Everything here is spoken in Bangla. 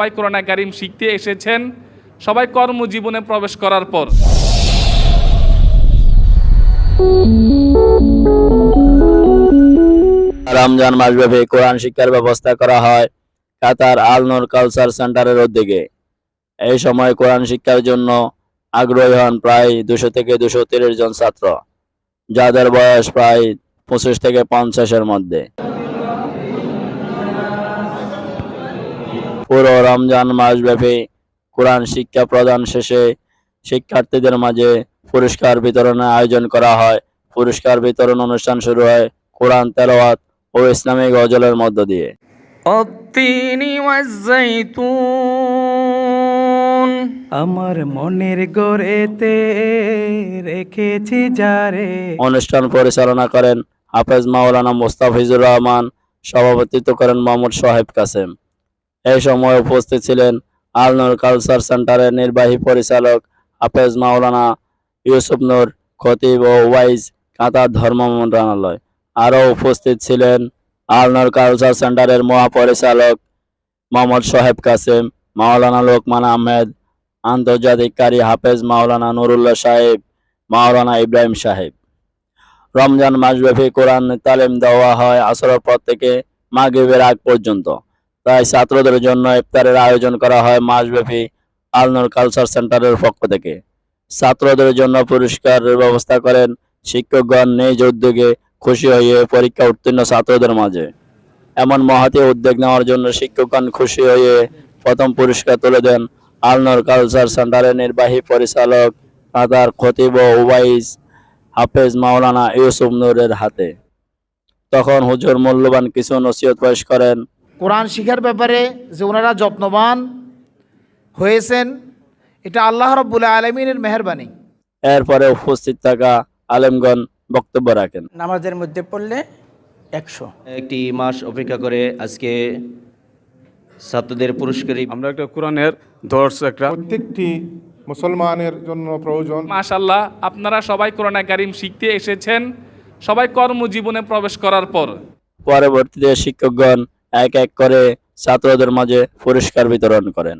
সবাই করোনা কারিম শিখতে এসেছেন, সবাই কর্মজীবনে প্রবেশ করার পর। রমজান মাসব্যাপী কোরআন শিক্ষার ব্যবস্থা করা হয় কাতার আল নূর কালচার সেন্টারের উদ্যোগে। এই সময় কোরআন শিক্ষার জন্য আগ্রহী হন প্রায় দুশো থেকে দুশো জন ছাত্র, যাদের বয়স প্রায় পঁচিশ থেকে পঞ্চাশের মধ্যে। পুরো রমজান মাসব্যাপী কোরআন শিক্ষা প্রদান শেষে শিক্ষার্থীদের মাঝে পুরস্কার বিতরণের আয়োজন করা হয়। পুরস্কার বিতরণ অনুষ্ঠান শুরু হয় কোরআন তেলাওয়াত ও ইসলামিক অজলের মধ্য দিয়ে। আমার মনের গড়েতে রেখেছি যারে। অনুষ্ঠান পরিচালনা করেন হাফেজ মাওলানা মোস্তাফিজুর রহমান সভাপতিত্ব করেন মোহাম্মদ সাহেব কাসেম। এই সময় উপস্থিত ছিলেন আলনুর কালচার সেন্টারের নির্বাহী পরিচালক হাফেজ মাওলানা ইউসুফ নূর খতিব ও ওয়াইজ কাতার ধর্ম মন্ত্রণালয়। আরও উপস্থিত ছিলেন আলনুর কালচার সেন্টারের মহাপরিচালক মোহাম্মদ সোহেব কাসেম, মাওলানা লোকমান আহমেদ আন্তর্জাতিক কারি হাফেজ মাওলানা নুরুল্লাহ সাহেব, মাওলানা ইব্রাহিম সাহেব। রমজান মাসব্যাপী কোরআন তালিম দেওয়া হয় আসরের পর থেকে মাগরিবের আগ পর্যন্ত। তাই ছাত্রদের জন্য ইফতারের আয়োজন করা হয় মাসব্যাপী আলনুর কালচার সেন্টারের পক্ষ থেকে। ছাত্রদের জন্য পুরস্কারের ব্যবস্থা করেন শিক্ষকগণ নিজ উদ্যোগে খুশি হয়ে পরীক্ষা উত্তীর্ণ ছাত্রদের মাঝে। এমন মহাতি উদ্যোগ নেওয়ার জন্য শিক্ষকগণ খুশি হয়ে প্রথম পুরস্কার তুলে দেন আলনুর কালচার সেন্টারের নির্বাহী পরিচালক কাতার খতিব ও ওয়াইজ হাফেজ মাওলানা ইউসুফ নূরের হাতে। তখন হুজুর মূল্যবান কিছু নসিহত পেশ করেন কোরআন শিখার ব্যাপারে যে ওনারা যত্নবান হয়েছেন এটা আল্লাহ রব্বুল আলমিনের মেহরবানি। এরপরে উপস্থিত থাকা আলেমগণ বক্তব্য রাখেন। নামাজের মধ্যে পড়লে একশো। একটি মাস অপেক্ষা করে আজকে ছাত্রদের পুরস্কারী আমরা একটা কোরআনের দর্শ একটা প্রত্যেকটি মুসলমানের জন্য প্রয়োজন। মাশাল্লাহ আপনারা সবাই করোনা কারিম শিখতে এসেছেন সবাই কর্মজীবনে প্রবেশ করার পর। পরবর্তীতে শিক্ষকগণ এক এক করে ছাত্রদের মাঝে পুরস্কার বিতরণ করেন।